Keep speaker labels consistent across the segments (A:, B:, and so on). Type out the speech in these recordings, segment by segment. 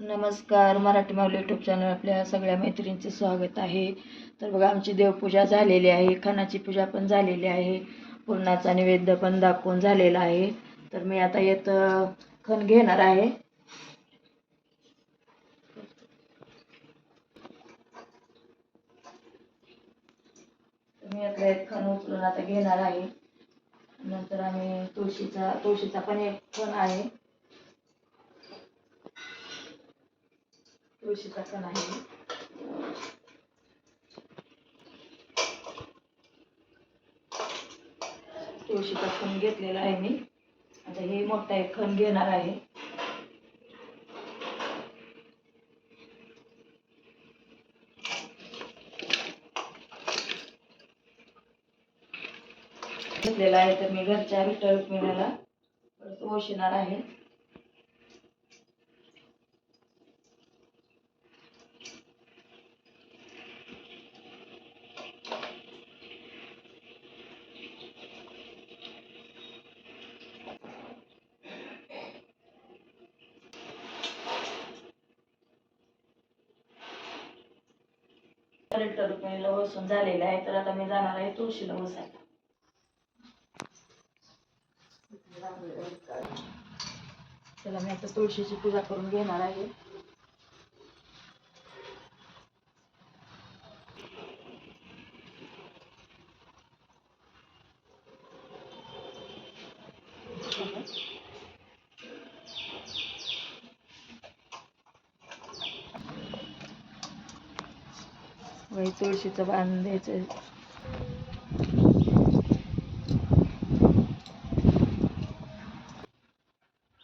A: नमस्कार मराठी माऊली YouTube channel आपल्या सगळ्या मैत्रिणींचे स्वागत आहे. तर बघा आमची देवपूजा झालेली आहे खणाची पूजा पण झालेली आहे पूर्णाचा नैवेद्य पण दाखवून झालेला आहे. तर मी आता येत खण घेणार आहे. मी आता एक खण उचलून आता घेणार आहे. नंतर आम्ही तुळशीचा तुळशीचा पण एक खण आहे. तुळशीचा खण आहे. तुळशीचा खण घेतलेला आहे मी. आता हे मोठा एक खण घेणार आहे. घेतलेला आहे तर मी घरच्या विठ्ठल रुक्मिणीला परत ओशिणार आहे. विठ्ठल रुक्मिणीला झालेलं आहे तर आता मी जाणार आहे तुळशीला वसायला. चला मी आता तुळशीची पूजा करून घेणार आहे. वही तुळशीचं बांधायचं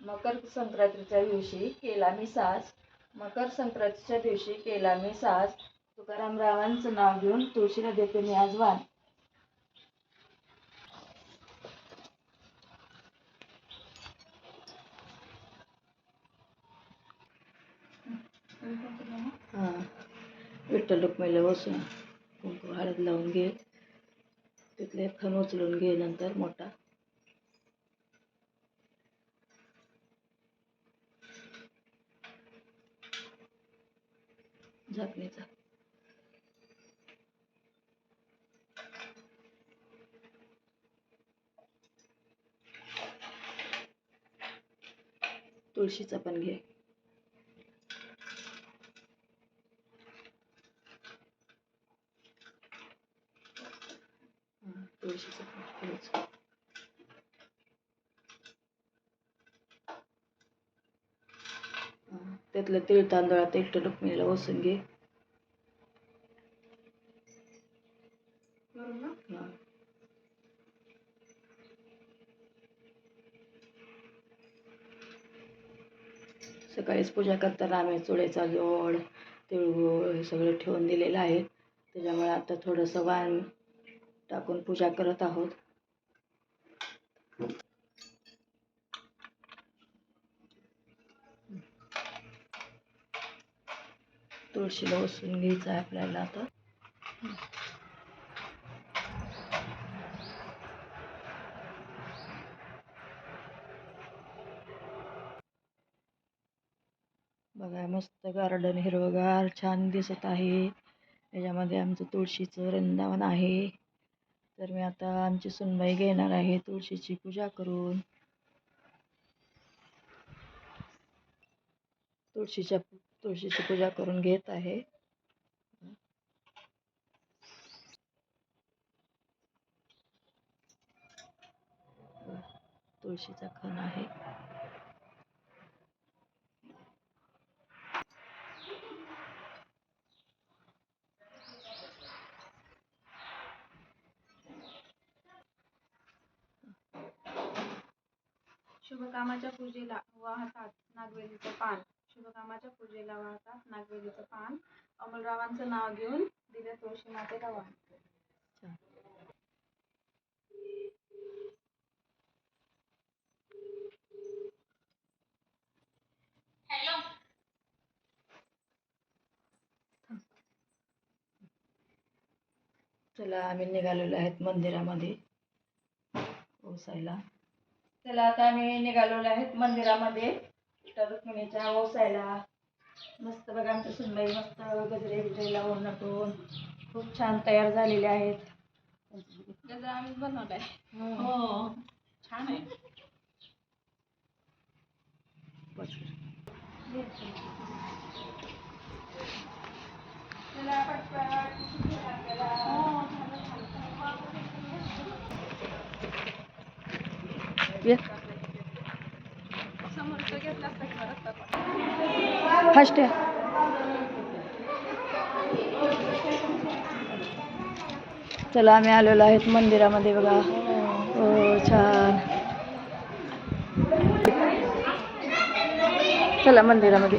A: मकर संक्रांतीच्या दिवशी केला मी सास मकर संक्रांतीच्या दिवशी केला मी सास तुकाराम रावांचं नाव घेऊन तुळशीला देते मी आज वाण. लोक रुक्मिणीला बसून कुंकू हळद लावून घे तिथले खण उचलून घे नंतर मोठा. झाकणीचा. तुळशीचा पण घे हां, तुळशीचा पण थोडंसं. हां, त्यातलं तीळ तांदळात एकटं रुक्मिणीला ओसून घे. सकाळीच पूजा करताना आम्ही चुड्याचा जोड तिळगुळ हे सगळं ठेवून दिलेलं आहे. त्याच्यामुळे आता थोडंसं वाण टाकून पूजा करत आहोत. तुळशीला बसून घ्यायचं आहे आपल्याला आता. बघा मस्त गार्डन हिरवगार छान दिसत आहे. याच्यामध्ये आमचं तुळशीचं वृंदावन आहे. तर मी आता आमची सुनबाई घेणार आहे तुळशीची पूजा करून. तुळशीच्या तुळशीची पूजा करून घेत आहे. तुळशीचा खण आहे.
B: शुभकामाच्या पूजेला वाहतात नागवेलीचं पान. शुभकामाच्या पूजेला वाहतात नागवेलीचं पान. अमोलरावांचं नाव घेऊन दिलं तुळशी मातेला
A: छान. चला आम्ही निघालेलो आहेत मंदिरामध्ये. ओसायला. चला आता आम्ही निघालेलो आहेत मंदिरामध्ये. विठ्ठल रुक्मिणीच्या ओसायला. मस्त बघा आमच्या सुनबाई मस्त गजरे बिजरे लावून नटून. खूप छान तयार झालेले आहेत.
B: गजरा आम्हीच बनवलाय.
A: हो.
B: छान आहे. त्याला
A: फर्स्ट चला आम्ही आलेलो आहेत मंदिरामध्ये बघा. हो छान. चला मंदिरामध्ये.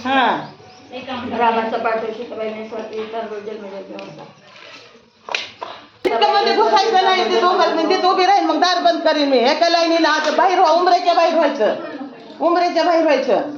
C: हा.
A: रामाचा
C: तितकं मध्ये घुसायचं नाही ते दोघं ते उभी राहील मग दार बंद करीन मी. एका लाईनीला आता बाहेर व्हा उमऱ्याच्या बाहेर व्हायचं. उमऱ्याच्या बाहेर व्हायचं.